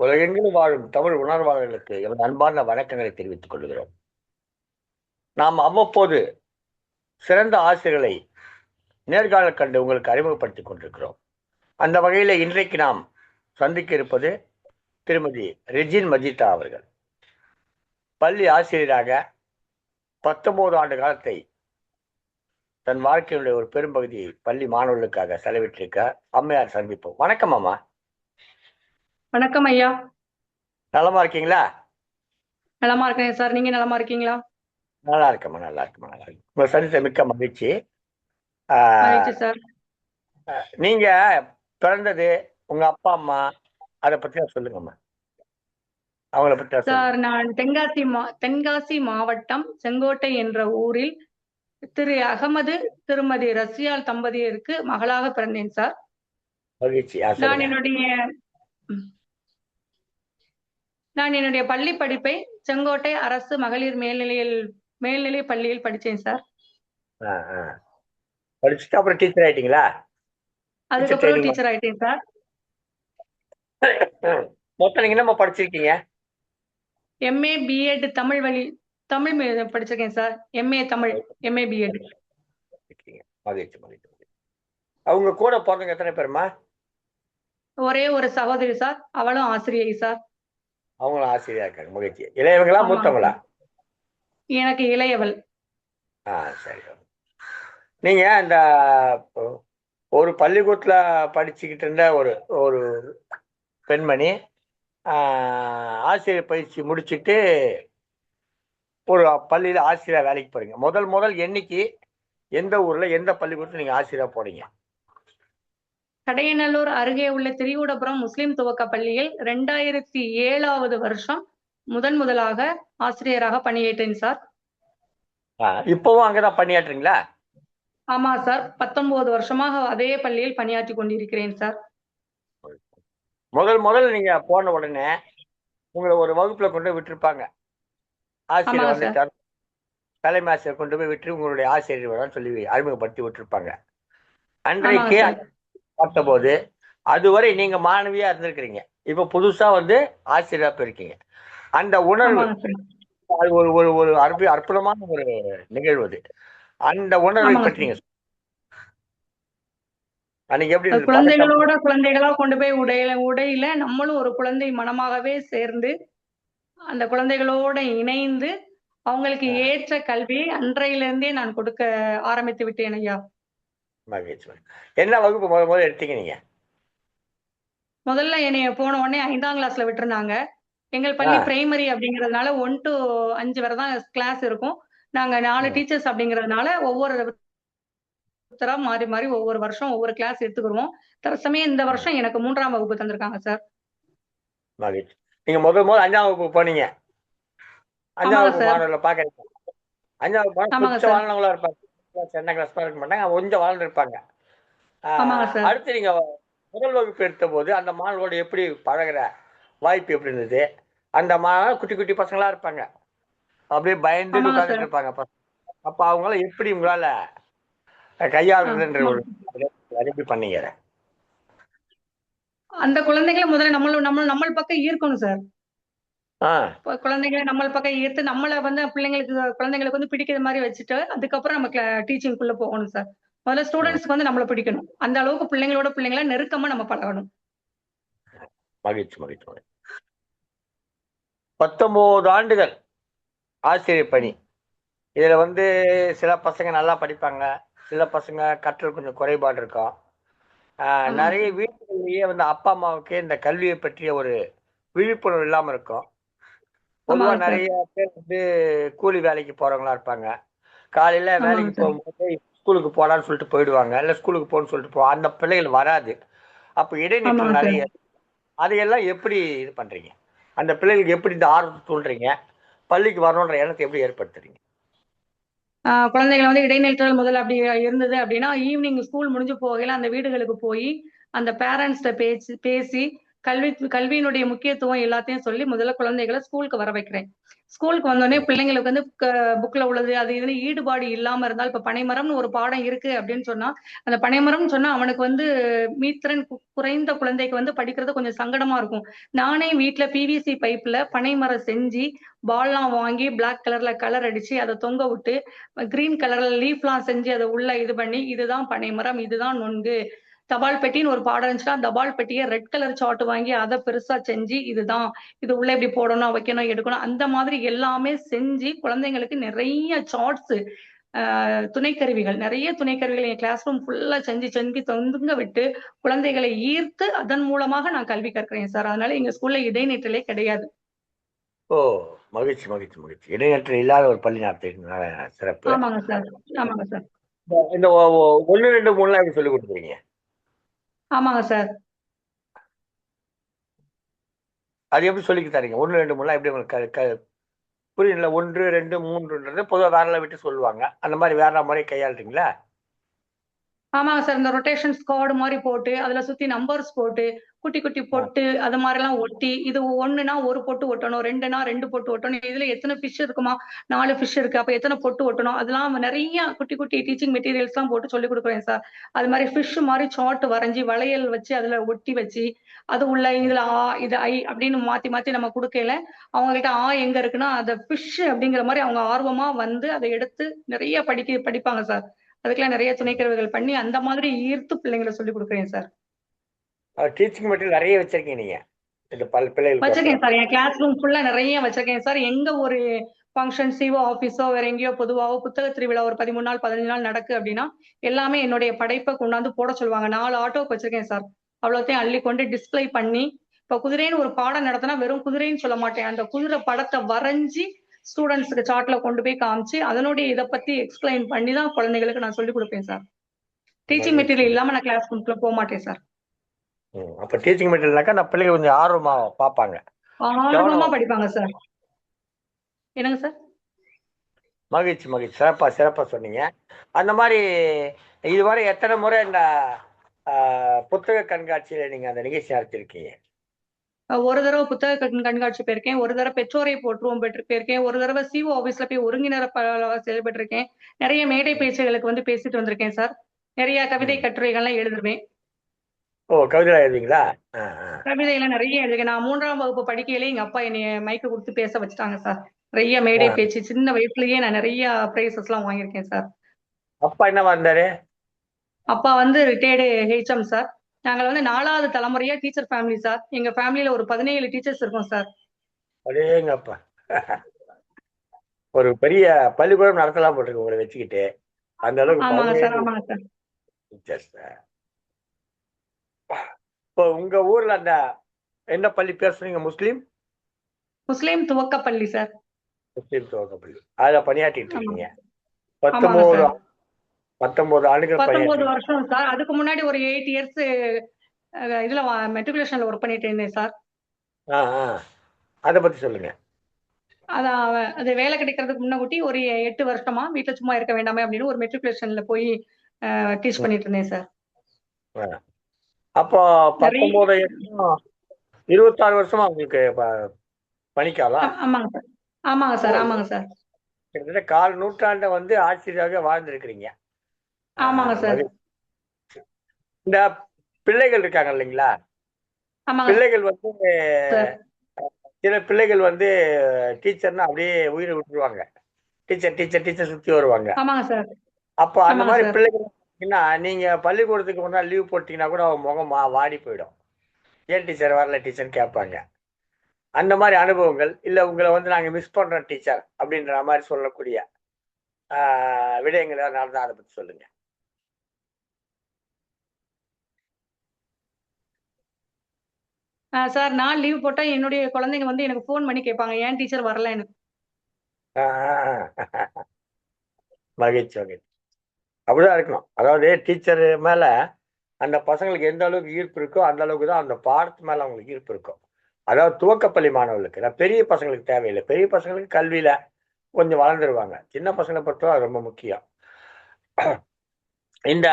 உலகெங்கிலும் வாழும் தமிழ் உணர்வாளர்களுக்கு எமது அன்பார்ந்த வணக்கங்களை தெரிவித்துக் கொள்கிறோம். நாம் அவ்வப்போது சிறந்த ஆசிரியர்களை நேர்காணல் கண்டு உங்களுக்கு அறிமுகப்படுத்திக் கொண்டிருக்கிறோம். அந்த வகையில் இன்றைக்கு நாம் சந்திக்க இருப்பது திருமதி ரெஜின் மஜிதா அவர்கள். பள்ளி ஆசிரியராக பத்தொன்பது ஆண்டு காலத்தை தன் வாழ்க்கையினுடைய ஒரு பெரும்பகுதியை பள்ளி மாணவர்களுக்காக செலவிட்டிருக்க அம்மையார் சந்திப்போம். வணக்கம் அம்மா. வணக்கம் ஐயா. நலமா இருக்கீங்களா? நலமா இருக்கேன் சார். நீங்க நலமா இருக்கீங்களா? நல்லா இருக்கம்மா நல்லா இருக்கம்மா நல்லா இருக்கு உங்களை சந்தித்த மிக்க மகிழ்ச்சி. சார். நீங்க பிறந்தது உங்க அப்பா அம்மா அதை பத்தி சொல்லுங்கம்மா. அவங்கள பத்தி சார் நான் தென்காசி மா தென்காசி மாவட்டம் செங்கோட்டை என்ற ஊரில் திரு அகமது திருமதி ரசியால் தம்பதியருக்கு மகளாக பிறந்தேன் சார். மகிழ்ச்சி நான் என்னுடைய. நான் என்னுடைய பள்ளி படிப்பை செங்கோட்டை அரசு மகளிர் மேல்நிலையில் மேல்நிலை பள்ளியில் படிச்சேன் சார். படிச்சுட்டு அப்புறம் டீச்சர் ஆயிட்டீங்களா? அதுக்கப்புறம் டீச்சர் ஆயிட்டேன் சார். மொத்தம் நீங்க என்னம்மா படிச்சிருக்கீங்க? எம்ஏ பிஎட் தமிழ் வழி தமிழ் மீ- படிச்சிருக்கேன் sir. MA Tamil MA BEd. அவங்க கூட பிறந்தவங்க எத்தனை பேருமா ஒரே ஒரு சகோதரி சார். அவளும் ஆசிரியை சார். அவங்களும் ஆசிரியரா இருக்காங்க. மகிழ்ச்சி. இளையவங்களா மூத்தவங்களா? எனக்கு இளையவள். ஆ சரி. நீங்க இந்த ஒரு பள்ளிக்கூடத்துல படிச்சுக்கிட்டு இருந்த ஒரு ஒரு பெண்மணி ஆசிரியர் பயிற்சி முடிச்சுட்டு ஒரு பள்ளியில ஆசிரியர் வேலைக்கு போறீங்க. முதல் முதல் என்னைக்கு எந்த ஊர்ல எந்த பள்ளிக்கூடத்துல நீங்க ஆசிரியரா போறீங்க கடையநல்லூர் அருகே உள்ள திரிகூடபுரம் முஸ்லிம் துவக்க பள்ளியில் ரெண்டாயிரத்தி ஏழாவது வருஷம் முதன் முதலாக ஆசிரியராக பணியேற்றேன் சார். இப்பவும் அங்கதான் பணியாற்றுறீங்களா? ஆமா சார். பத்தொன்பது வருஷமாக அதே பள்ளியில் பணியாற்றி கொண்டிருக்கிறேன் சார். முதல் முதல் நீங்க போன உடனே உங்களை ஒரு வகுப்புல கொண்டு விட்டுருப்பாங்க. ஆசிரியர் தலைமை ஆசிரியர் கொண்டு போய் விட்டு உங்களுடைய ஆசிரியர் சொல்லி அறிமுகப்படுத்தி விட்டுருப்பாங்க. அன்றைக்கு பார்த்தபோது அதுவரை நீங்க மாணவியா இருந்திருக்கிறீங்க. இப்ப புதுசா வந்து ஆசிரியரா போயிருக்கீங்க. அந்த உணர்வு அது ஒரு ஒரு ஒரு அற்பு அற்புதமான ஒரு நிகழ்வு அது. அந்த உணர்வை பற்றி நீங்க. அன்னைக்கு எப்படி குழந்தைகளோட குழந்தைகளா கொண்டு போய் உடையில உடையில நம்மளும் ஒரு குழந்தை மனமாகவே சேர்ந்து அந்த குழந்தைகளோட இணைந்து அவங்களுக்கு ஏற்ற கல்வியை அன்றையிலிருந்தே நான் கொடுக்க ஆரம்பித்து விட்டேன் ஐயா. மகிழ்ச்சி. என்ன வகுப்பு முத முதல்ல எடுத்தீங்க நீங்க? முதல்ல என்னைய போன உடனே ஐந்தாம் கிளாஸ்ல விட்டுருந்தாங்க. எங்கள் பள்ளி. பிரைமரி அப்படிங்கறதுனால ஒன் டு அஞ்சு வரை தான் கிளாஸ் இருக்கும். நாங்க நாலு. டீச்சர்ஸ் அப்படிங்கறதுனால ஒவ்வொரு மாறி மாறி ஒவ்வொரு வருஷம் ஒவ்வொரு கிளாஸ் எடுத்துக்கிடுவோம் தற்சமயம் இந்த வருஷம் எனக்கு மூன்றாம் வகுப்பு தந்திருக்காங்க சார் மகிழ்ச்சி. நீங்க முதல் முதல் அஞ்சாம் வகுப்பு போனீங்க. அஞ்சாம் வகுப்பு. மாணவர்களை பாக்குறீங்க அஞ்சாம் வகுப்பு இருப்பாங்க. சென்னை கிளாஸ் இருக்க மாட்டாங்க கொஞ்சம் வாழ்ந்து இருப்பாங்க ஆமாங்க சார். அடுத்து நீங்க முதல் வகுப்பு எடுத்த போது அந்த மாணவரோட எப்படி பழகுற வாய்ப்பு எப்படி இருந்தது அந்த மாணவர் குட்டி குட்டி பசங்களா இருப்பாங்க அப்படியே பயந்து உட்கார்ந்துட்டு. இருப்பாங்க. அப்ப அவங்கள எப்படி உங்களால கையாளுறதுன்ற ஒரு எப்படி பண்ணீங்க? அந்த குழந்தைகளை முதல்ல நம்மள நம்ம நம்ம பக்கம் ஈர்க்கணும் சார் ஆ. இப்போ குழந்தைகளை நம்ம பக்கம் ஈர்த்து நம்மள வந்து பிள்ளைங்களுக்கு குழந்தைங்களுக்கு வந்து பிடிக்கிற மாதிரி வச்சுட்டு அதுக்கப்புறம் நம்ம டீச்சிங்குள்ள போகணும் சார் முதல்ல ஸ்டூடெண்ட்ஸ்க்கு வந்து நம்மள பிடிக்கணும். அந்த அளவுக்கு பிள்ளைங்களோட பிள்ளைங்கள நெருக்கமா நம்ம பழகணும். மகிழ்ச்சி மகிழ்ச்சி மகிழ்ச்சி. ஆண்டுகள் ஆசிரியர் பணி. இதுல வந்து சில பசங்க நல்லா படிப்பாங்க. சில பசங்க கற்றல் கொஞ்சம் குறைபாடு இருக்கும் ஆமாங்க நிறைய வீடுகளிலேயே வந்து அப்பா அம்மாவுக்கு இந்த கல்வியை பற்றிய ஒரு விழிப்புணர்வு இல்லாம இருக்கும் பொதுவா. நிறைய பேர் வந்து கூலி வேலைக்கு போறவங்களா இருப்பாங்க. காலையில வேலைக்கு. போகும்போது ஸ்கூலுக்கு போலான்னு சொல்லிட்டு போயிடுவாங்க. இல்ல ஸ்கூலுக்கு போகணும்னு சொல்லிட்டு போ அந்த பிள்ளைகள் வராது. அப்ப சார். நிறைய அதையெல்லாம் எப்படி இது பண்றீங்க? அந்த பிள்ளைகளுக்கு எப்படி இந்த ஆர்வத்தை தூண்டுறீங்க? பள்ளிக்கு வரணுன்ற எண்ணத்தை எப்படி ஏற்படுத்துறீங்க? ஆஹ் குழந்தைகளை வந்து இடைநிற்றல் முதல்ல அப்படி இருந்தது அப்படின்னா ஈவினிங் ஸ்கூல் முடிஞ்சு போகையில அந்த வீடுகளுக்கு போய் அந்த பேரண்ட்ஸ்ட பேசி பேசி கல்வி கல்வியினுடைய முக்கியத்துவம் எல்லாத்தையும் சொல்லி முதல்ல குழந்தைகளை ஸ்கூலுக்கு வர வைக்கிறேன். ஸ்கூலுக்கு வந்தோடனே பிள்ளைங்களுக்கு வந்து புக்ல உள்ளது அது இதுன்னு ஈடுபாடு இல்லாம இருந்தால் இப்ப பனைமரம்னு ஒரு பாடம் இருக்கு அப்படின்னு சொன்னா அந்த பனைமரம்னு சொன்னா அவனுக்கு வந்து மீத்திரன் குறைந்த குழந்தைக்கு வந்து படிக்கிறது கொஞ்சம் சங்கடமா இருக்கும். நானே வீட்டுல பிவிசி பைப்ல பனைமரம் செஞ்சு பால்லாம் வாங்கி பிளாக் கலர்ல கலர் அடிச்சு அதை தொங்க விட்டு கிரீன் கலர்ல லீஃப்லாம் செஞ்சு அதை உள்ள இது பண்ணி இதுதான் பனைமரம் இதுதான் நொங்கு தபால் பெட்டின்னு ஒரு பாடம் இருந்துச்சுன்னா தபால் பெட்டியை ரெட் கலர் சார்ட் வாங்கி அதை பெருசா செஞ்சு இதுதான். இது உள்ள இப்படி போடணும் வைக்கணும் எடுக்கணும். அந்த மாதிரி எல்லாமே செஞ்சு குழந்தைங்களுக்கு நிறைய சார்ட்ஸ் துணைக்கருவிகள் நிறைய துணைக்கருவிகள் என் கிளாஸ் ரூம் ஃபுல்லா செஞ்சு செஞ்சு தொங்குங்க விட்டு குழந்தைகளை ஈர்த்து அதன் மூலமாக நான் கல்வி கற்கிறேன் சார். அதனால எங்க ஸ்கூல்ல இடைநிற்றலே கிடையாது. ஓ மகிழ்ச்சி மகிழ்ச்சி மகிழ்ச்சி. இடைநிற்றல் இல்லாத ஒரு பள்ளி நடத்திருக்கீங்க சிறப்பு. ஆமாங்க சார். ஆமாங்க சார். இந்த ஒ- ஒ- ஒண்ணு ரெண்டு மூணுலாம் எப்படி சொல்லி கொடுத்துருக்கீங்க ஆமாங்க சார். அது எப்படி சொல்லி தரீங்க? ஒன்று ரெண்டு மூணுலாம் எப்படி உங்களுக்கு புரியல ஒன்று ரெண்டு மூன்றுன்றது பொதுவாக வேறல விட்டு சொல்லுவாங்க. அந்த மாதிரி வேற மாதிரி கையாளுறீங்களா? ஆமாங்க சார். இந்த ரொட்டேஷன் ஸ்குவாட் மாதிரி போட்டு அதுல சுத்தி நம்பர்ஸ் போட்டு குட்டி குட்டி பொட்டு அது மாதிரி எல்லாம் ஒட்டி இது ஒண்ணுனா ஒரு பொட்டு ஒட்டணும் ரெண்டுனா ரெண்டு பொட்டு ஒட்டணும். இதுல எத்தனை ஃபிஷ் இருக்குமா? நாலு ஃபிஷ் இருக்கு. அப்ப எத்தனை பொட்டு ஒட்டணும்? அதெல்லாம் நிறைய குட்டி குட்டி டீச்சிங் மெட்டீரியல்ஸ் எல்லாம் போட்டு சொல்லி கொடுக்குறேன் சார் அது மாதிரி ஃபிஷ் மாதிரி சார்ட் வரைஞ்சி வளையல் வச்சு அதுல ஒட்டி வச்சு அது உள்ள இதுல ஆ இது ஐ அப்படின்னு மாத்தி மாத்தி நம்ம கொடுக்கல அவங்க கிட்ட ஆ எங்க இருக்குன்னா அதை ஃபிஷ் அப்படிங்கிற மாதிரி அவங்க ஆர்வமா வந்து அதை எடுத்து நிறைய படிக்க படிப்பாங்க சார் அதுக்கெல்லாம் நிறைய துணைக்கருவிகள் பண்ணி அந்த மாதிரி ஈர்த்து பிள்ளைங்களை சொல்லி கொடுக்குறேன் சார் டீச்சிங் மெட்டீரியல் நிறைய வச்சிருக்கீங்க நீங்க. இந்த பல் பிள்ளைகளுக்கு வச்சிருக்கேன் சார். என் கிளாஸ் ரூம் ஃபுல்லா நிறைய வச்சிருக்கேன் சார். எங்க ஒரு ஃபங்க்ஷன் சிஓ ஆபீஸோ வேற எங்கேயோ பொதுவாவோ புத்தக திருவிழா ஒரு பதிமூணு நாள் பதினஞ்சு நாள் நடக்கு அப்படின்னா எல்லாமே என்னுடைய படைப்பை கொண்டாந்து போட சொல்லுவாங்க. நாலு ஆட்டோக்கு வச்சிருக்கேன் சார். அவ்வளோத்தையும் அள்ளி கொண்டு டிஸ்ப்ளே பண்ணி இப்ப குதிரைன்னு ஒரு பாடம் நடத்தினா வெறும் குதிரைன்னு சொல்ல மாட்டேன். அந்த குதிரை படத்தை வரைஞ்சி ஸ்டூடெண்ட்ஸுக்கு சார்ட்ல கொண்டு போய் காமிச்சு அதனுடைய இதை பத்தி எக்ஸ்பிளைன் பண்ணி தான் குழந்தைகளுக்கு நான் சொல்லி கொடுப்பேன் சார். டீச்சிங் மெட்டீரியல் இல்லாம நான் கிளாஸ் ரூம்குள்ள போக மாட்டேன் சார். அப்ப டீச்சிங் மெட்டீரியல்னாக்கா நான் பிள்ளைங்க கொஞ்சம் ஆர்வமா பார்ப்பாங்க. ஆர்வமா படிப்பாங்க சார் என்னங்க சார் மகிழ்ச்சி மகிழ்ச்சி. சிறப்பா சிறப்பா சொன்னீங்க. அந்த மாதிரி இதுவரை எத்தனை முறை இந்த புத்தக கண்காட்சியில நீங்க அந்த நிகழ்ச்சி நடத்திருக்கீங்க? ஒரு தடவை புத்தக கண்- கண்காட்சி போயிருக்கேன். ஒரு தடவை பெற்றோரை போற்றுவோம் பெற்று போயிருக்கேன் ஒரு தடவை சிஓ ஆபீஸ்ல போய் ஒருங்கிணைப்பாளராக செயல்பட்டிருக்கேன். நிறைய மேடை பேச்சுகளுக்கு வந்து பேசிட்டு வந்திருக்கேன் சார் நிறைய கவிதை கட்டுரைகள்லாம் எழுதுவேன். ஓ கவிதை எழுதுவீங்களா? ஆ. கவிதையில நிறைய எழுதுவேன் நான் மூன்றாம் வகுப்பு படிக்கையிலே எங்க அப்பா என்னைய மைக்கு கொடுத்து பேச வச்சுட்டாங்க சார் நிறைய மேடை. பேச்சு சின்ன வயசுலயே நான் நிறைய பிரைசஸ் எல்லாம் வாங்கியிருக்கேன் சார் அப்பா என்ன வந்தாரு? அப்பா வந்து ரிட்டையர்டு ஹெச்எம் சார் நாங்கள் வந்து நாலாவது தலைமுறையா டீச்சர் ஃபேமிலி சார் எங்க ஃபேமிலியில ஒரு பதினேழு டீச்சர்ஸ் இருக்கோம் சார் அடேங்கப்பா ஒரு பெரிய பள்ளிக்கூடம் நடத்தலாம் போட்டிருக்கு உங்களை வச்சுக்கிட்டு. அந்த அளவுக்கு ஆமாங்க சார் ஆமாங்க சார். இப்போ உங்க ஊர்ல அந்த என்ன பள்ளி பேர் சொன்னீங்க? முஸ்லீம்? முஸ்லீம் துவக்கப்பள்ளி சார். முஸ்லீம் துவக்க பள்ளி அதுல பணியாற்றிட்டு இருக்கீங்க. பத்தொன்பது பத்தொன்பது ஆண்டுகள் பத்தொன்பது வருஷம் சார். அதுக்கு முன்னாடி ஒரு எயிட் இயர்ஸ் இதுல மெட்ரிகுலேஷன்ல ஒர்க் பண்ணிட்டு இருந்தேன் சார். அதை பத்தி சொல்லுங்க. அதான் அது வேலை கிடைக்கிறதுக்கு முன்னக்கூட்டி ஒரு எட்டு வருஷமா வீட்டுல சும்மா இருக்க வேண்டாமே அப்படின்னு ஒரு மெட்ரிகுலேஷன்ல போய் டீச் பண்ணிட்டு இருந்தேன் சார். அப்போ பத்தொன்பது வருஷம் இருபத்தாறு வருஷமா உங்களுக்கு பணிக்காலா ஆமாங்க சார். ஆமாங்க சார் ஆமாங்க சார். கிட்டத்தட்ட கால் நூற்றாண்டை வந்து ஆசிரியராக வாழ்ந்திருக்கிறீங்க. ஆமாங்க சார். இந்த பிள்ளைகள் இருக்காங்க இல்லைங்களா? பிள்ளைகள் வந்து சில பிள்ளைகள் வந்து டீச்சர்னா அப்படியே உயிரை விட்டுருவாங்க. டீச்சர் டீச்சர் டீச்சர் சுத்தி வருவாங்க. அப்போ அந்த மாதிரி. பிள்ளைகள் பார்த்தீங்கன்னா நீங்க பள்ளிக்கூடத்துக்கு முன்னாடி லீவ் போட்டீங்கன்னா கூட அவங்க முகம் வாடி போயிடும். ஏன் டீச்சர் வரல டீச்சர்னு கேட்பாங்க. அந்த மாதிரி அனுபவங்கள் இல்ல உங்களை வந்து நாங்க மிஸ் பண்றோம் டீச்சர் அப்படின்ற மாதிரி சொல்லக்கூடிய விடயங்கள் ஏதாவது நடந்தா அதை பத்தி சொல்லுங்க. சார் நான் லீவ் போட்டா என்னுடைய குழந்தைங்க வந்து எனக்கு ஃபோன் பண்ணி கேட்பாங்க ஏன் டீச்சர் வரலன்னு ஆஹ், மகிழ்ச்சி மகிழ்ச்சி. அப்படிதான் இருக்கணும். அதாவது டீச்சர் மேல அந்த பசங்களுக்கு எந்த அளவுக்கு ஈர்ப்பு இருக்கோ அந்த அளவுக்கு தான் அந்த பாடத்து மேல அவங்களுக்கு ஈர்ப்பு இருக்கும். அதாவது துவக்கப்பள்ளி மாணவர்களுக்கு நான் பெரிய பசங்களுக்கு தேவையில்லை. பெரிய பசங்களுக்கு கல்வியில கொஞ்சம் வளர்ந்துருவாங்க. சின்ன பசங்களை பொறுத்தவரை அது ரொம்ப முக்கியம். இந்த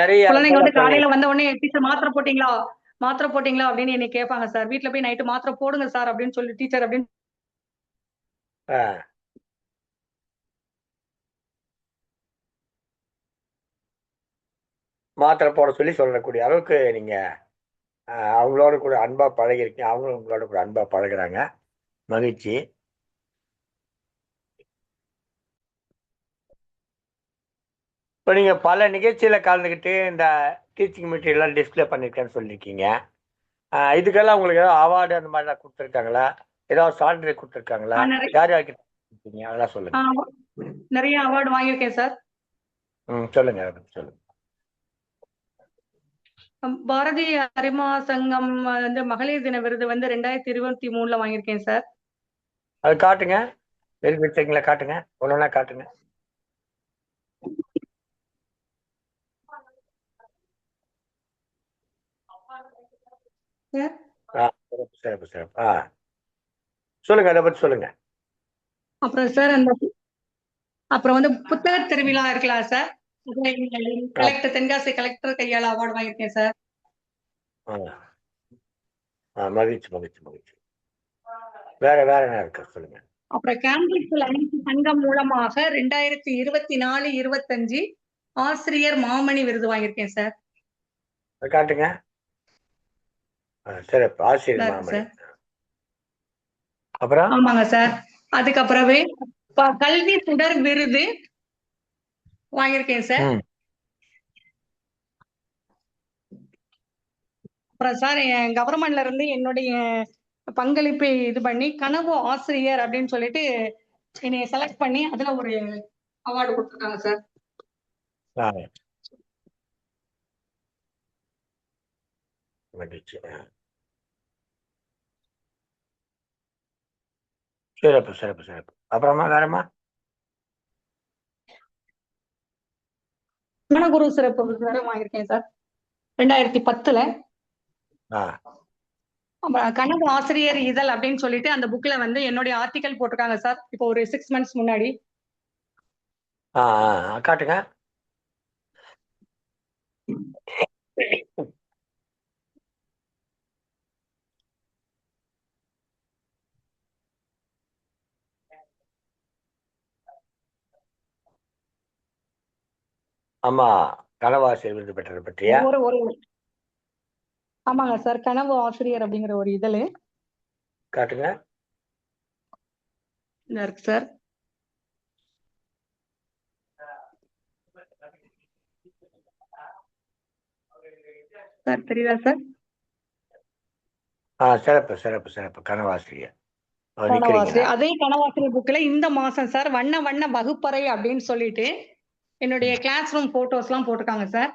நிறைய குழந்தைங்க வந்து காலையில வந்த உடனே டீச்சர் மாத்திரை போட்டீங்களா? மாத்திரை போட்டீங்களா? அப்படின்னு என்னை கேட்பாங்க சார் வீட்ல போய் நைட்டு மாத்திரை போடுங்க சார் அப்படின்னு சொல்லி டீச்சர் அப்படின்னு மாத்திரை போட சொல்லி சொல்லக்கூடிய அளவுக்கு நீங்க ஆஹ், அவங்களோட கூட அன்பா பழகிருக்கீங்க. அவங்களும் உங்களோட கூட அன்பா பழகுறாங்க. மகிழ்ச்சி. இப்போ நீங்க பல நிகழ்ச்சியில கலந்துக்கிட்டு இந்த டீச்சிங் மெட்டீரியல்லாம் டிஸ்ப்ளே பண்ணிருக்கேன்னு சொல்லியிருக்கீங்க இதுக்கெல்லாம் உங்களுக்கு ஏதாவது அவார்டு அந்த மாதிரிலாம் கொடுத்துருக்காங்களா? ஏதாவது சான்றிதழ் கொடுத்துருக்காங்களா? யார் கொடுத்திருக்கீங்க? அதெல்லாம் சொல்லுங்க. நிறைய அவார்டு வாங்கியிருக்கேன் சார். ம் சொல்லுங்க சொல்லுங்க. பாரதிய அரிமா சங்கம் வந்து மகளிர் தின விருது வந்து ரெண்டாயிரத்தி இருபத்தி மூணுல வாங்கியிருக்கேன் சார். அது காட்டுங்க. வெளிப்படுத்தீங்களா காட்டுங்க. ஒன்னொன்னா காட்டுங்க. ஆ சிறப்பு சிறப்பு சிறப்பு. ஆ. சொல்லுங்க அதை பத்தி சொல்லுங்க. அப்புறம் சார் அந்த அப்புறம் வந்து புத்தக திருவிழா இருக்கலாம் சார். கலெக்டர் தென்காசி கலெக்டர் கையால அவார்டு வாங்கியிருக்கேன் சார். மகிழ்ச்சி மகிழ்ச்சி மகிழ்ச்சி. வேற வேற என்ன இருக்கு? சொல்லுங்க. அப்புறம் கேம்பிரிட்ஜ் அனைத்து சங்கம் மூலமாக ரெண்டாயிரத்தி இருபத்தி நாலு இருபத்தஞ்சு ஆசிரியர் மாமணி விருது வாங்கியிருக்கேன் சார். காட்டுங்க. சிறப்பு. ஆசிரியர் மாமணி. அப்புறம்? ஆமாங்க சார். அதுக்கப்புறமே ப- கல்வி சுடர் விருது வாங்கியிருக்கேன் சார். அப்புறம் சார் என் கவர்மெண்ட்ல இருந்து என்னுடைய பங்களிப்பை இது பண்ணி கனவு ஆசிரியர் அப்படின்னு சொல்லிட்டு என்னைய செலக்ட் பண்ணி அதுல ஒரு அவார்டு கொடுத்துருக்காங்க சார். சிறப்பு சிறப்பு சிறப்பு. அப்புறமா வேறமா ஞானகுரு சிறப்பு விருது வேற வாங்கியிருக்கேன் சார். ரெண்டாயிரத்தி பத்துல கனவு ஆசிரியர் இதழ் அப்படின்னு சொல்லிட்டு அந்த புக்ல வந்து என்னுடைய ஆர்டிக்கல் போட்டிருக்காங்க சார். இப்போ ஒரு சிக்ஸ் மந்த்ஸ் முன்னாடி. காட்டுங்க. ஆமா கனவாசிரியர் விருது பெற்றது பற்றியா? ஒரு ஒரு ஆமாங்க சார் கனவு ஆசிரியர் அப்படிங்கிற ஒரு இதழ். காட்டுங்க. இருக்கு சார். சார் தெரியுதா சார்? ஆ சிறப்பு சிறப்பு சிறப்பு. கனவாசிரியர். கனவாசிரியர். அதே கனவாசிரியர் புக்ல இந்த மாசம் சார் வண்ண வண்ண வகுப்பறை அப்படின்னு சொல்லிட்டு என்னுடைய கிளாஸ் ரூம் போட்டோஸ் எல்லாம் போட்டிருக்காங்க சார்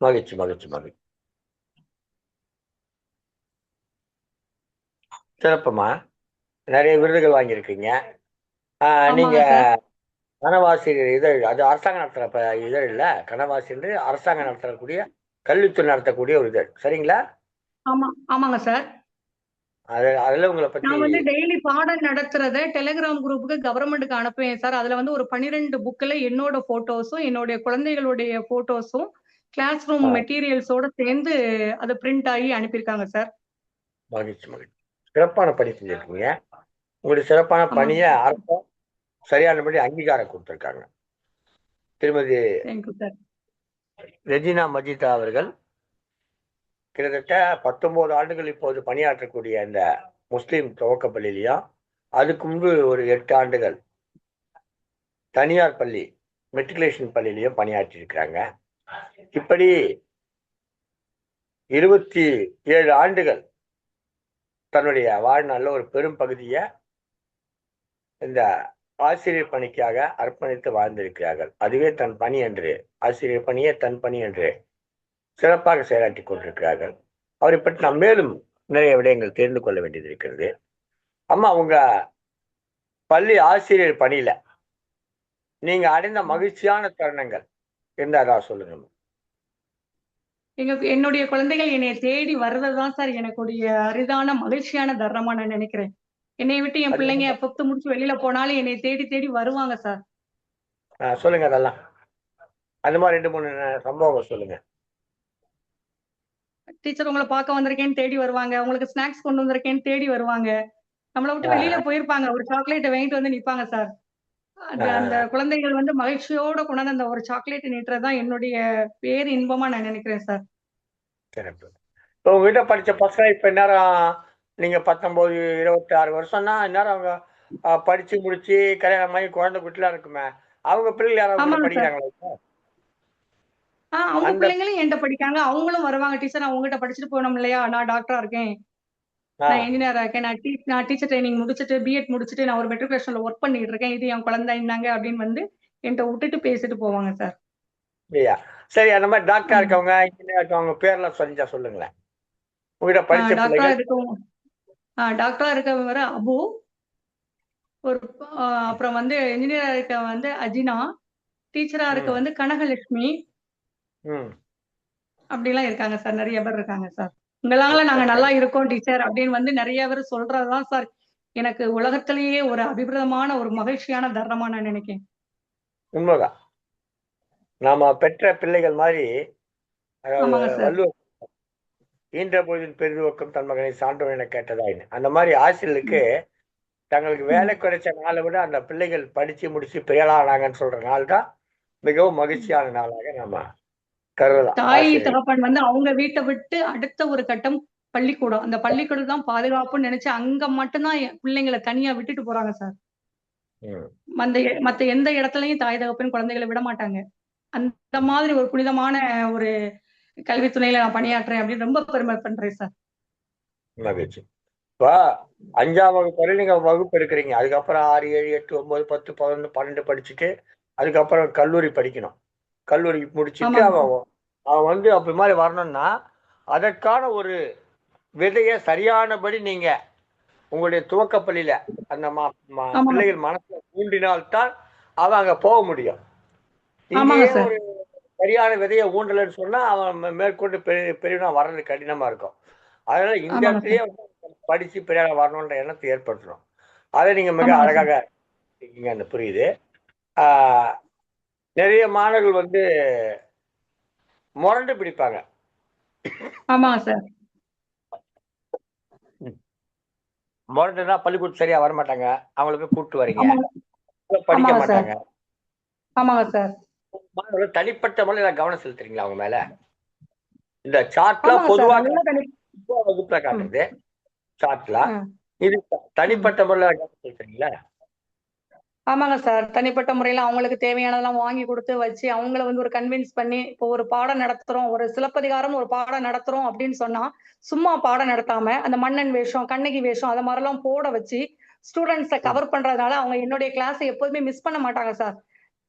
மகிழ்ச்சி மகிழ்ச்சி மகிழ்ச்சி. சிறப்புமா நிறைய விருதுகள் வாங்கியிருக்கீங்க. நீங்க சார். கனவாசிரியர் இதழ் அது அரசாங்கம் நடத்துற இதழ் இல்ல. கனவாசிரியர் அரசாங்கம் நடத்தக்கூடிய கல்வித்துறை நடத்தக்கூடிய ஒரு இதழ் சரிங்களா? ஆமா ஆமாங்க சார் அதுல உங்களை பத்தி நான் வந்து டெய்லி பாடம் நடத்துறத டெலிகிராம் குரூப்புக்கு கவர்மெண்ட்டுக்கு அனுப்புவேன் சார். அதுல வந்து ஒரு பன்னிரெண்டு புக்ல என்னோட போட்டோஸும் என்னுடைய குழந்தைகளுடைய போட்டோஸும் கிளாஸ் ரூம். மெட்டீரியல்ஸோட சேர்ந்து அது பிரிண்ட் ஆகி அனுப்பியிருக்காங்க சார். மகிழ்ச்சி மகிழ்ச்சி. சிறப்பான பணி செஞ்சிருக்கீங்க. உங்களுடைய சிறப்பான பணியை. அரசும் சரியானபடி அங்கீகாரம் கொடுத்திருக்காங்க. திருமதி ரெஜினா மஜிதா அவர்கள் கிட்டத்தட்ட பத்தொன்பது ஆண்டுகள் இப்போது பணியாற்றக்கூடிய இந்த முஸ்லீம் துவக்க பள்ளியிலையும் அதுக்கு முன்பு ஒரு எட்டு ஆண்டுகள் தனியார் பள்ளி மெட்ரிகுலேஷன் பள்ளியிலையும் பணியாற்றி இருக்கிறாங்க இப்படி இருபத்தி ஏழு ஆண்டுகள் தன்னுடைய வாழ்நாளில் ஒரு பெரும் பகுதியை இந்த ஆசிரியர் பணிக்காக அர்ப்பணித்து வாழ்ந்திருக்கிறார்கள். அதுவே தன் பணி என்று ஆசிரியர் பணியே தன் பணி என்று சிறப்பாக செயலாற்றி கொண்டிருக்கிறார்கள். அவரை பற்றி நாம் மேலும் நிறைய விடயங்கள் தெரிந்து கொள்ள வேண்டியது இருக்கிறது. அம்மா உங்க பள்ளி ஆசிரியர் பணியில நீங்க அடைந்த மகிழ்ச்சியான தருணங்கள் இருந்தா அதான் சொல்லுங்க எங்க என்னுடைய குழந்தைகள் என்னை தேடி வர்றதுதான் சார் எனக்குடைய அரிதான மகிழ்ச்சியான தருணமா நான் நினைக்கிறேன். என்னை விட்டு என் பிள்ளைங்க ஃபிஃப்த் முடிச்சு வெளியில போனாலும் என்னை தேடி தேடி வருவாங்க சார். ஆஹ் சொல்லுங்க அதெல்லாம். அந்த மாதிரி ரெண்டு மூணு சம்பவங்கள் சொல்லுங்க. டீச்சர் உங்களை பார்க்க வந்திருக்கேன்னு தேடி வருவாங்க உங்களுக்கு ஸ்நாக்ஸ் கொண்டு வந்திருக்கேன்னு தேடி வருவாங்க நம்மளை விட்டு. வெளியில போயிருப்பாங்க ஒரு சாக்லேட்டை வாங்கிட்டு வந்து நிப்பாங்க சார் அது. அந்த குழந்தைகள் வந்து மகிழ்ச்சியோட கொண்டாந்து அந்த ஒரு சாக்லேட் நீட்டுறதுதான் என்னுடைய பேர் இன்பமா நான் நினைக்கிறேன் சார் உங்ககிட்ட படிச்ச பசங்க இப்ப நேரம் நீங்க பத்தொன்பது இருபத்தி ஆறு வருஷம்னா இந்நேரம் அவங்க படிச்சு முடிச்சு கல்யாணம் ஆகி குழந்தை குட்டிலாம் இருக்குமே அவங்க பிள்ளைகள் யாராவது சார். படிக்கிறாங்களா இப்போ? ஆஹ் அவங்க பிள்ளைங்களும் என்கிட்ட படிக்காங்க. அவங்களும் வருவாங்க. டீச்சர் நான் உங்ககிட்ட படிச்சுட்டு போனோம் இல்லையா? நான் டாக்டரா இருக்கேன். நான் இன்ஜினியரா இருக்கேன். நான் டீ நான் டீச்சர் ட்ரைனிங் முடிச்சுட்டு பிஎட் முடிச்சுட்டு நான் ஒரு மெட்ரிகுலேஷன்ல ஒர்க் பண்ணிட்டு இருக்கேன். இது என் குழந்தை இருந்தாங்க அப்படின்னு வந்து என்கிட்ட விட்டுட்டு பேசிட்டு போவாங்க சார் சரி அந்த மாதிரி டாக்டரா இருக்கவங்க இன்ஜினியர் இருக்கவங்க பேர்லாம் சொல்லிச்சா சொல்லுங்களேன். உங்ககிட்ட படிச்ச டாக்டரா இருக்கவங்க டாக்டரா இருக்கவங்க அபு ஒரு அப்புறம் வந்து இன்ஜினியரா இருக்க வந்து அஜினா டீச்சரா இருக்க. வந்து கனகலட்சுமி அப்படிலாம் இருக்காங்க சார். நிறைய பேர் இருக்காங்க சார். உங்களால நாங்க நல்லா இருக்கோம் டீச்சர் அப்படின்னு வந்து நிறைய பேர் சொல்றதுதான் சார். எனக்கு உலகத்திலேயே ஒரு அபிபிரதமான ஒரு மகிழ்ச்சியான தருணமா நான் நினைக்கிறேன். உண்மைதான். நாம பெற்ற பிள்ளைகள் மாதிரி ஈன்ற பொழுதின் பெரிதுவக்கம் தன் மகனை சான்றோன் என கேட்டதாயின்னு அந்த மாதிரி ஆசிரியர்களுக்கு தங்களுக்கு வேலை கிடைச்ச நாளை விட அந்த பிள்ளைகள் படிச்சு முடிச்சு பெயலானாங்கன்னு சொல்ற நாள் தான் மிகவும் மகிழ்ச்சியான நாளாக நாம தாய். தகப்பன் வந்து அவங்க வீட்டை விட்டு அடுத்த ஒரு கட்டம் பள்ளிக்கூடம். அந்த பள்ளிக்கூடம் தான் பாதுகாப்புன்னு நினைச்சு அங்க மட்டும்தான் பிள்ளைங்களை தனியா விட்டுட்டு போறாங்க சார் ம். மந்த மத்த எந்த இடத்துலயும் தாய் தகப்பன் குழந்தைகளை விட மாட்டாங்க. அந்த மாதிரி ஒரு புனிதமான ஒரு கல்வித்துறையில நான் பணியாற்றுறேன் அப்படின்னு ரொம்ப பெருமை பண்றேன் சார் மகிழ்ச்சி. இப்போ அஞ்சாம் வகுப்பு வரை நீங்க வகுப்பு எடுக்கிறீங்க. அதுக்கப்புறம் ஆறு ஏழு எட்டு ஒன்பது பத்து பதினொன்று பன்னெண்டு படிச்சுட்டு அதுக்கப்புறம் கல்லூரி படிக்கணும். கல்லூரி முடிச்சுட்டு. அவன் அவன் வந்து அப்படி மாதிரி வரணும்னா அதற்கான ஒரு விதையை சரியானபடி நீங்க உங்களுடைய துவக்கப்பள்ளியில அந்த. பிள்ளைகள் மனசுல ஊண்டினால்தான் அவன் அங்க போக முடியும். ஒரு சரியான விதையை ஊண்டலைன்னு சொன்னா அவன் மேற்கொண்டு பெரிய பெரியவனா வர்றது கடினமா இருக்கும் அதனால இந்த இடத்துலயே வந்து படிச்சு பெரிய ஆளா வரணுன்ற எண்ணத்தை ஏற்படுத்தணும் அதை நீங்க மிக அழகாக இருக்கீங்க அந்த புரியுது ஆஹ் நிறைய மாணவர்கள் வந்து முரண்டு பிடிப்பாங்க. ஆமாங்க சார் முரண்டுனா பள்ளிக்கூடம் சரியா வர மாட்டாங்க அவங்கள போய் கூப்பிட்டு வரீங்க. படிக்க. மாட்டாங்க. ஆமாங்க சார் மாணவர்கள் தனிப்பட்ட முறையில் கவனம் செலுத்துறீங்களா அவங்க மேல? இந்த சார்ட்ல ஆமாங்க சார் பொதுவா நல்லா தனி- பொதுவா வகுப்புல காட்டுறது. சார்ட்ல ம். இது தனிப்பட்ட முறையில் கவனம் செலுத்துறீங்களா? ஆமாங்க சார் தனிப்பட்ட முறையில அவங்களுக்கு தேவையானதெல்லாம் வாங்கி கொடுத்து வச்சு அவங்கள வந்து ஒரு கன்வின்ஸ் பண்ணி இப்போ ஒரு பாடம் நடத்துறோம் ஒரு சிலப்பதிகாரம் ஒரு பாடம் நடத்துறோம் அப்படின்னு சொன்னா சும்மா பாடம் நடத்தாம அந்த மன்னன் வேஷம் கண்ணகி வேஷம் அதை மாதிரிலாம் போட வச்சு ஸ்டூடெண்ட்ஸை கவர் பண்றதுனால அவங்க என்னுடைய கிளாஸை எப்போதுமே மிஸ் பண்ண மாட்டாங்க சார்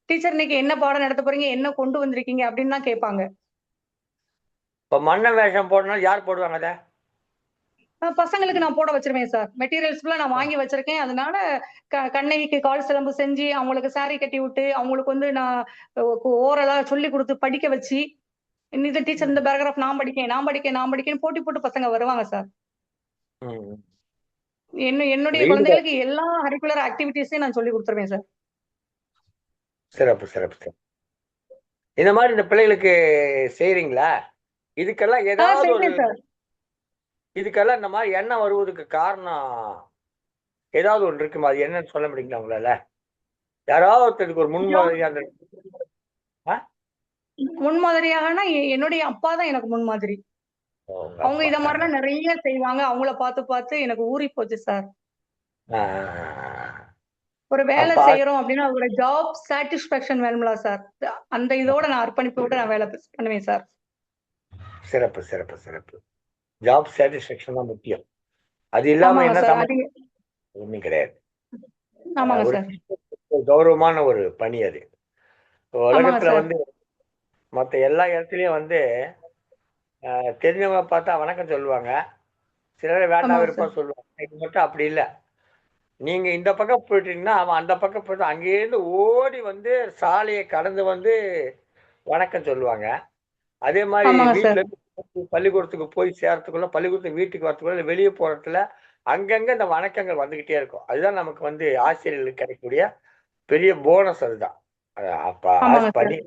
டீச்சர் இன்னைக்கு என்ன பாடம் நடத்த போறீங்க என்ன கொண்டு வந்திருக்கீங்க அப்படின்னு தான் கேட்பாங்க. இப்போ மன்னன் வேஷம் போடணும் யார் போடுவாங்க அதை? பசங்களுக்கு நான் போட வச்சிருவேன் சார். மெட்டீரியல்ஸ் ஃபுல்லா நான் வாங்கி வச்சிருக்கேன். அதனால க- கண்ணகிக்கு கால் சிலம்பு செஞ்சு அவங்களுக்கு saree கட்டி விட்டு அவங்களுக்கு வந்து நான் ஓரலா சொல்லி கொடுத்து படிக்க வச்சு இந்த டீச்சர் இந்த பேராகிராஃப் நான் படிக்கேன் நான் படிக்கேன் நான் படிக்கேன் போட்டி போட்டு பசங்க வருவாங்க சார். என்ன என்னுடைய குழந்தைகளுக்கு எல்லா கரிக்குலர் ஆக்டிவிட்டீஸையும் நான் சொல்லி கொடுத்துருவேன் சார். சிறப்பு சிறப்பு சிறப்பு. இந்த மாதிரி இந்த பிள்ளைகளுக்கு செய்றீங்களா? இதுக்கெல்லாம் ஏதாவது சார். இதுக்கெல்லாம் இந்த மாதிரி எண்ணம் வருவதுக்கு காரணம் ஏதாவது ஒன்று இருக்குமா? அது என்னன்னு சொல்ல முடியுங்களா உங்களால? யாராவது ஒருத்தருக்கு ஒரு முன்மாதிரியா அந்த முன்மாதிரியாகனா என்னுடைய அப்பா தான் எனக்கு முன்மாதிரி. அவங்க இத. மாதிரிலாம் நிறைய செய்வாங்க. அவங்கள பார்த்து பார்த்து எனக்கு ஊறி போச்சு சார். ஒரு வேலை செய்யறோம் அப்படின்னா ஒரு ஜாப் சாட்டிஸ்பாக்சன் வேணும்ல சார். அந்த இதோட நான் அர்ப்பணிப்போட நான் வேலை பண்ணுவேன் சார். சிறப்பு சிறப்பு சிறப்பு. ஜாப் சாட்டிஸ்ஃபேக்ஷன் தான் முக்கியம். அது இல்லாம என்ன ஒண்ணும் கிடையாது. கௌரவமான ஒரு பணி அது. உலகத்துல. வந்து மத்த எல்லா இடத்துலயும் வந்து தெரிஞ்சவங்க பார்த்தா வணக்கம் சொல்லுவாங்க. சிலர் வேண்டாம் விருப்பம் சொல்லுவாங்க. இது மட்டும் அப்படி இல்ல. நீங்க இந்த பக்கம் போயிட்டீங்கன்னா அவன் அந்த பக்கம் போயிட்டு அங்கேயிருந்து ஓடி வந்து சாலையை கடந்து வந்து வணக்கம் சொல்லுவாங்க. அதே மாதிரி பள்ளிக்கூடத்துக்கு போய் சேர்றதுக்குள்ள பள்ளிக்கூடத்துக்கு வீட்டுக்கு வரதுக்குள்ள இல்ல வெளியே போறதுல அங்கங்க இந்த வணக்கங்கள் வந்துகிட்டே இருக்கும். அதுதான் நமக்கு வந்து ஆசிரியர்களுக்கு கிடைக்கக்கூடிய பெரிய போனஸ் அதுதான். பண்ணி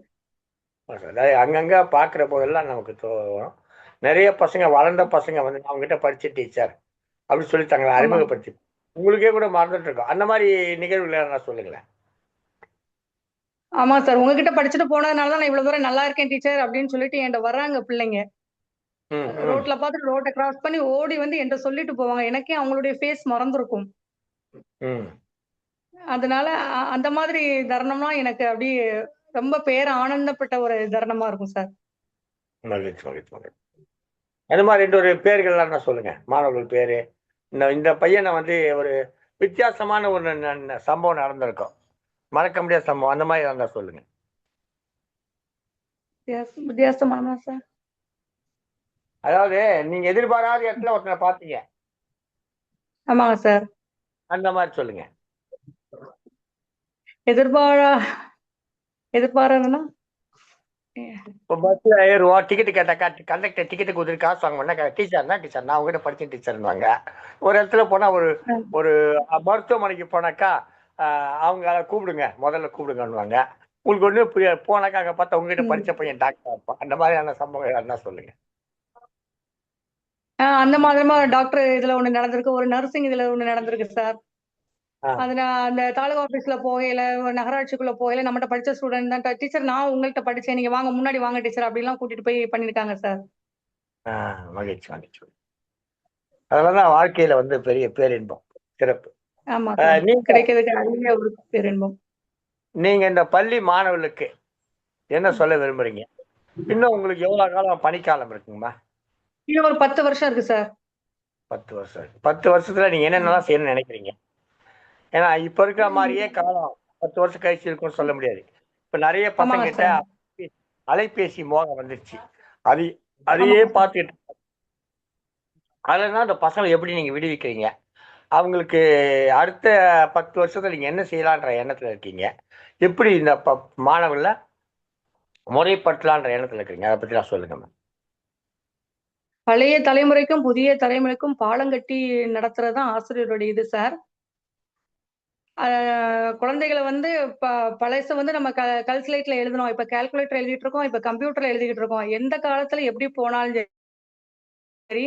அதாவது அங்கங்க பாக்குற போதெல்லாம் நமக்கு தோணும் நிறைய பசங்க வளர்ந்த பசங்க வந்து அவங்க கிட்ட படிச்ச டீச்சர் அப்படின்னு சொல்லி தங்களை அறிமுகப்படுத்தி உங்களுக்கே கூட மறந்துட்டு இருக்கோம். அந்த மாதிரி நிகழ்வுகளை நான் சொல்லுங்களேன். ஆமா சார். உங்ககிட்ட படிச்சுட்டு போனதுனால தான் நான் இவ்வளவு தூரம் நல்லா இருக்கேன் டீச்சர் அப்படின்னு சொல்லிட்டு என்கிட்ட வர்றாங்க பிள்ளைங்க. ரோட்ல பார்த்துட்டு ரோட்டை கிராஸ் பண்ணி ஓடி வந்து என்கிட்ட சொல்லிட்டு போவாங்க. எனக்கே அவங்களுடைய ஃபேஸ் மறந்துருக்கும். ம். அதனால அந்த மாதிரி தருணம்லாம் எனக்கு அப்படியே ரொம்ப பேர் ஆனந்தப்பட்ட ஒரு தருணமா இருக்கும் சார். மகிழ்ச்சி மகிழ்ச்சி மகிழ்ச்சி. அது மாதிரி ரெண்டு ஒரு பேர்கள்லாம் நான் சொல்லுங்க. மாணவர்கள் பேரு. இந்த இந்த பையனை வந்து ஒரு வித்தியாசமான ஒரு சம்பவம் நடந்திருக்கும். மறக்க முடியாத சம்பவம். அந்த மாதிரி இருந்தா சொல்லுங்க. வித்தியாச- வித்தியாசமானதா சார்? அதாவது நீங்க எதிர்பாராத இடத்துல ஒருத்தனை பார்த்தீங்க ஆமாங்க சார். அந்த மாதிரி சொல்லுங்க. எதிர்பாரா எதிர்பாராதுன்னா இப்போ பஸ்ல ஏறுவோம் டிக்கெட் கேட்டாக்கா கண்டக்டர் டிக்கெட் கொடுத்துட்டு காசு வாங்க டீச்சர் தான் டீச்சர் நான் உங்ககிட்ட படிச்ச டீச்சர்னுவாங்க ஒரு இடத்துல போனா ஒரு. ஒரு மருத்துவமனைக்கு போனாக்கா அவங்க கூப்பிடுங்க முதல்ல கூப்பிடுங்கன்னுவாங்க. உங்களுக்கு புரிய போனாக்கா அங்க பார்த்தா உங்ககிட்ட. படிச்ச பையன் டாக்டர் இருப்பான். அந்த மாதிரியான சம்பவம் என்ன சொல்லுங்க. அந்த மாதிரிமா டாக்டர் இதுல ஒண்ணு நடந்திருக்கு. ஒரு நர்சிங் இதுல ஒண்ணு நடந்திருக்கு சார். ஆ. அது நான் அந்த தாலுகா ஆபீஸ்ல போகையில நகராட்சிக்குள்ள போகையில நம்மகிட்ட படிச்ச ஸ்டூடெண்ட் தான். டீச்சர் நான் உங்கள்கிட்ட படிச்சேன். நீங்க வாங்க முன்னாடி வாங்க டீச்சர். அப்படிலாம் கூட்டிட்டு போய் பண்ணிருக்காங்க சார். மகிழ்ச்சி மகிழ்ச்சி. அதெல்லாம் வாழ்க்கையில வந்து பெரிய பேரின்பம். சிறப்பு. ஆமா கிடைக்கிறதுக்கு ஒரு பேரின்பம். நீங்க இந்த பள்ளி மாணவர்களுக்கு என்ன சொல்ல விரும்புறீங்க? இன்னும் உங்களுக்கு எவ்வளவு காலம் பணிக்காலம் இருக்குங்கம்மா? ஒரு பத்து வருஷம் இருக்கு சார் பத்து வருஷம் பத்து வருஷத்துல நீங்க என்னென்னலாம் செய்யணும்னு நினைக்கிறீங்க? ஏன்னா இப்ப இருக்கிற மாதிரியே காலம் பத்து வருஷம் கழிச்சு இருக்கும்னு சொல்ல முடியாது. இப்ப நிறைய பசங்க ஆமாங்க கிட்ட சார். அலைபேசி மோகம் வந்துருச்சு. அது அதையே. பார்த்துட்டு அதுலதான் அந்த பசங்களை எப்படி நீங்க விடுவிக்கிறீங்க? அவங்களுக்கு அடுத்த பத்து வருஷத்துல நீங்க என்ன செய்யலான்ற எண்ணத்துல இருக்கீங்க? எப்படி இந்த ப- மாணவர்களை முறைப்படுத்தலான்ற எண்ணத்துல இருக்கீங்க? அதை பத்தி நான் சொல்லுங்க மேம் பழைய தலைமுறைக்கும் புதிய தலைமுறைக்கும் பாலங்கட்டி நடத்துறது தான் ஆசிரியருடைய இது சார். ஆஹ் குழந்தைகளை வந்து ப பழச வந்து நம்ம க கல்குலேட்டர்ல எழுதணும். இப்போ கால்குலேட்டர் எழுதிட்டு இருக்கோம் இப்போ கம்ப்யூட்டர்ல எழுதிக்கிட்டு இருக்கோம். எந்த காலத்துல எப்படி போனாலும் சரி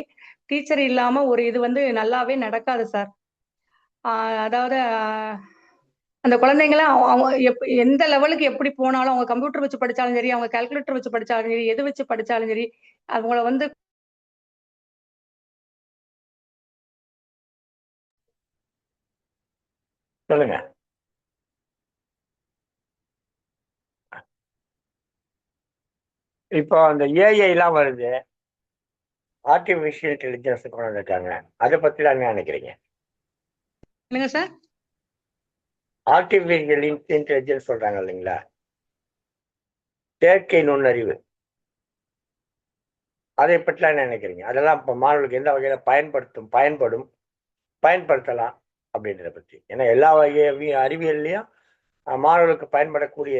டீச்சர் இல்லாம ஒரு இது வந்து நல்லாவே நடக்காது சார். ஆஹ் அதாவது அந்த குழந்தைங்களை அவ- அவங்க எப் எந்த லெவலுக்கு எப்படி போனாலும் அவங்க கம்ப்யூட்டர் வச்சு படிச்சாலும் சரி அவங்க கால்குலேட்டர் வச்சு படிச்சாலும் சரி எது வச்சு படிச்சாலும் சரி அவங்கள வந்து சொல்லுங்க. இப்போ அந்த ஏஐ எல்லாம் வருது. ஆர்டிபிஷியல் இன்டெலிஜென்ஸ் கொண்டு வந்திருக்காங்க அதை பத்தி என்ன நினைக்கிறீங்க? என்னங்க சார்? ஆர்டிபிஷியல் இன்டெலிஜென்ஸ் சொல்றாங்க இல்லைங்களா? செயற்கை நுண்ணறிவு. அதை பற்றிலாம் என்ன நினைக்கிறீங்க? அதெல்லாம் இப்போ மாணவர்களுக்கு எந்த வகையில பயன்படுத்தும் பயன்படும் பயன்படுத்தலாம். அப்படின்றத பத்தி. ஏன்னா எல்லா வகை அறிவியல்லையும் மாணவர்களுக்கு பயன்படக்கூடிய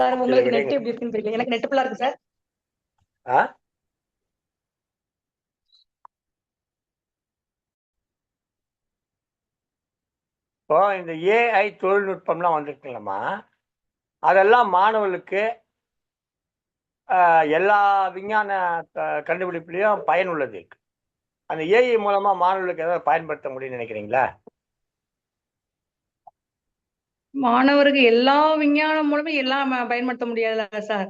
சார் உங்களுக்கு விடைகள். நெட் எப்படி இருக்குன்னு தெரியல எனக்கு நெட் ஃபுல்லா இருக்கு சார். ஆ? இப்போ இந்த ஏஐ தொழில்நுட்பம்லாம் வந்திருக்குங்களம்மா அதெல்லாம் மாணவர்களுக்கு எல்லா விஞ்ஞான கண்டுபிடிப்புலையும் பயனுள்ளது. இருக்கு அந்த ஏஐ மூலமா மாணவர்களுக்கு ஏதாவது பயன்படுத்த முடியும்னு நினைக்கிறீங்களா? மாணவருக்கு எல்லா விஞ்ஞானம் மூலமும் எல்லாம் பயன்படுத்த முடியாதுல்ல சார்.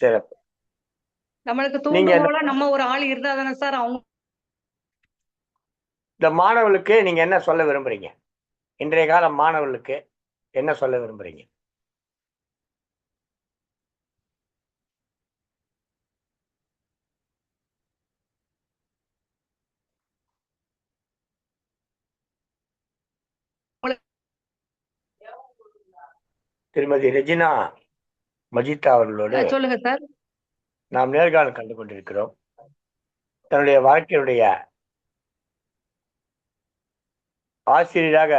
சரி நம்மளுக்கு தூண்டுகோலா நம்ம ஒரு ஆள் இருந்தா தானே சார் அவங்க இந்த மாணவர்களுக்கு நீங்க என்ன சொல்ல விரும்புறீங்க? இன்றைய கால மாணவர்களுக்கு என்ன சொல்ல விரும்புறீங்க? திருமதி ரெஜினா மஜிதா அவர்களோடு சொல்லுங்க சார். நாம் நேர்காணல் கண்டு கொண்டிருக்கிறோம். தன்னுடைய வாழ்க்கையுடைய ஆசிரியராக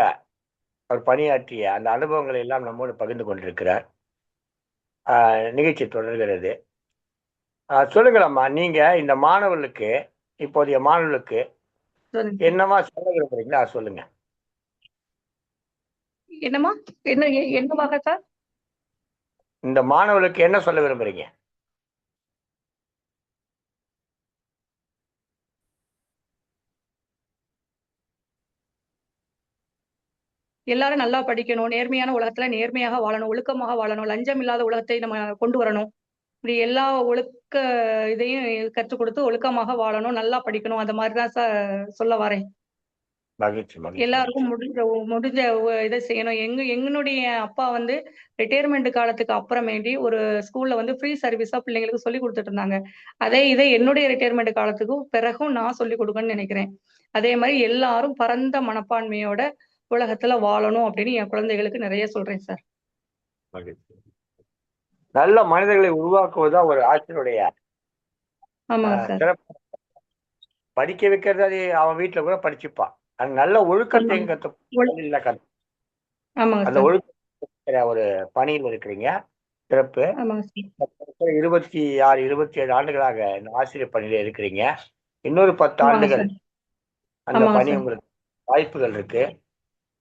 அவர் பணியாற்றிய அந்த அனுபவங்களை எல்லாம் நம்மோடு பகிர்ந்து கொண்டிருக்கிறார். நிகழ்ச்சி தொடர்கிறது. சொல்லுங்களம்மா நீங்க இந்த மாணவர்களுக்கு இப்போதைய மாணவர்களுக்கு என்னமா சொல்ல விரும்புறீங்களா அதை சொல்லுங்க. என்னமா என்ன என்னவாக சார்? இந்த மாணவர்களுக்கு என்ன சொல்ல விரும்புறீங்க? எல்லாரும் நல்லா படிக்கணும். நேர்மையான உலகத்துல நேர்மையாக வாழணும். ஒழுக்கமாக வாழணும். லஞ்சம் இல்லாத உலகத்தை நம்ம கொண்டு வரணும். இப்படி எல்லா ஒழுக்க இதையும் கற்றுக் கொடுத்து ஒழுக்கமாக வாழணும். நல்லா படிக்கணும். அந்த மாதிரி தான் சார் சொல்ல வரேன். மகிழ்ச்சி எல்லாருக்கும் முடிஞ்ச முடிஞ்ச இதை செய்யணும். எங்க எங்களுடைய அப்பா வந்து ரிட்டையர்மெண்ட் காலத்துக்கு அப்புறமேட்டி ஒரு ஸ்கூல்ல வந்து ஃப்ரீ சர்வீஸா பிள்ளைங்களுக்கு சொல்லி கொடுத்துட்டு இருந்தாங்க. அதே இதை என்னுடைய ரிட்டையர்மெண்ட் காலத்துக்கும் பிறகும் நான் சொல்லி கொடுக்கணும்னு நினைக்கிறேன். அதே மாதிரி எல்லாரும் பரந்த மனப்பான்மையோட உலகத்துல வாழணும் அப்படின்னு என் குழந்தைகளுக்கு நிறைய சொல்றேன் சார். நல்ல மனிதர்களை உருவாக்குவதுதான் ஒரு சிறப்பு. படிக்க வைக்கிறது அது அவன் வீட்டுல கூட படிச்சுப்பான். அது நல்ல ஒழுக்கத்தையும் கத்து அந்த ஒழுக்க ஒரு பணியில் இருக்கிறீங்க. சிறப்பு. இருபத்தி ஆறு இருபத்தி ஏழு ஆண்டுகளாக இந்த ஆசிரியர் பணியில இருக்கிறீங்க. இன்னொரு பத்து ஆண்டுகள் அந்த பணி. உங்களுக்கு வாய்ப்புகள் இருக்கு.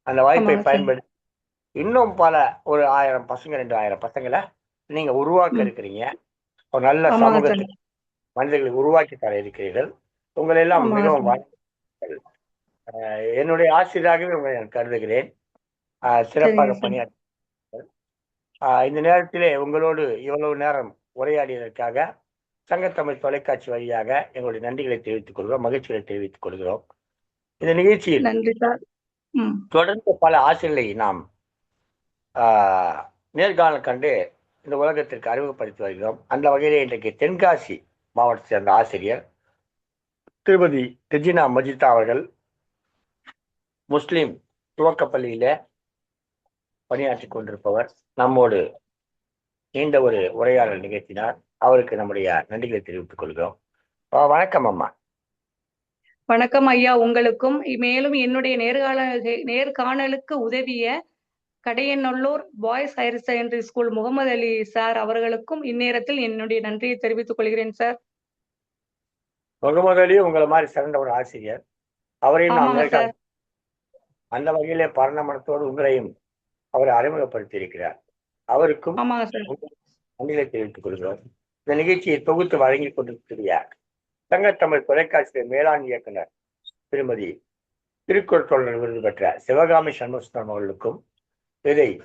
அந்த வாய்ப்பை. பயன்படுத்தி இன்னும் பல ஒரு ஆயிரம் பசங்க ரெண்டு ஆயிரம் பசங்களை நீங்க உருவாக்க. இருக்கிறீங்க. ஒரு நல்ல சமூகத்தை மனிதர்களை உருவாக்கி தர இருக்கிறீர்கள். உங்களை எல்லாம் மிகவும். அஹ் என்னுடைய ஆசிரியராகவே உங்களை நான் கருதுகிறேன். சிறப்பாக. பணியாற்ற இந்த நேரத்திலே உங்களோடு இவ்வளவு நேரம் உரையாடியதற்காக சங்கத்தமிழ் தொலைக்காட்சி வழியாக எங்களுடைய நன்றிகளை தெரிவித்துக் கொள்கிறோம் மகிழ்ச்சிகளை தெரிவித்துக் கொள்கிறோம். இந்த நிகழ்ச்சியில் தொடர்ந்து பல ஆசிரியர்களை நாம் ஆஹ், நேர்காணல் கண்டு இந்த உலகத்திற்கு அறிமுகப்படுத்தி வருகிறோம். அந்த வகையிலே இன்றைக்கு தென்காசி மாவட்டத்தை சேர்ந்த ஆசிரியர் திருமதி ரெஜினா மஜிதா அவர்கள் முஸ்லிம் துவக்கப்பள்ளியில பணியாற்றி கொண்டிருப்பவர் நம்மோடு நீண்ட ஒரு உரையாடல் நிகழ்த்தினார். அவருக்கு நம்முடைய நன்றிகளை தெரிவித்துக் கொள்கிறோம். வணக்கம் அம்மா. வணக்கம் ஐயா. உங்களுக்கும் மேலும் என்னுடைய நேர்கால நேர்காணலுக்கு உதவிய Kadayanallur boys higher secondary school Mohammed Ali sir அவர்களுக்கும் இந்நேரத்தில் என்னுடைய நன்றியை தெரிவித்துக் கொள்கிறேன் சார். முகமது அலி உங்களை மாதிரி சிறந்த ஒரு ஆசிரியர். அவரையும் நாம் ஆமாங்க நேர்காணல் சார் அந்த வகையிலே பரணமனத்தோடு உங்களையும் அவர் அறிமுகப்படுத்தி இருக்கிறார் அவருக்கும் நன்றிகளை தெரிவித்துக் கொள்கிறோம். இந்த நிகழ்ச்சியை தொகுத்து வழங்கிக் கொண்டிருக்கிற தங்கத்தமிழ் தொலைக்காட்சி மேலாண் இயக்குனர் திருமதி திருக்குறள் விருது பெற்ற சிவகாமி சண்முகசுந்தரம் அவர்களுக்கும் இதை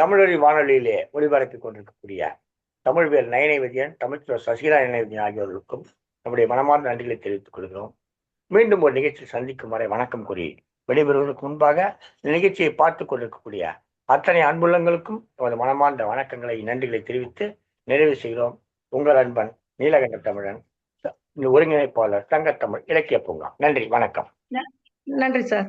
தமிழொலி வானொலியிலே ஒளிபரப்பிக் கொண்டிருக்கக்கூடிய தமிழ்வேல் நயனை விஜயன் தமிழ்ச்சோர் சசிகலா நயனை விஜயன் ஆகியோர்களுக்கும் நம்முடைய மனமார்ந்த நன்றிகளை தெரிவித்துக் கொள்கிறோம். மீண்டும் ஒரு நிகழ்ச்சியில் சந்திக்கும் வரை வணக்கம் கூறி விடைபெறுவதற்கு முன்பாக இந்த நிகழ்ச்சியை பார்த்து கொண்டிருக்கக்கூடிய அத்தனை அன்புள்ளங்களுக்கும் எமது மனமார்ந்த வணக்கங்களை நன்றிகளை தெரிவித்து நிறைவு செய்கிறோம். உங்கள் அன்பன் நீலகண்ட தமிழன் ஒருங்கிணைப்பாளர் தங்கத்தமிழ் இலக்கிய பூங்கா. நன்றி வணக்கம். நன்றி சார்.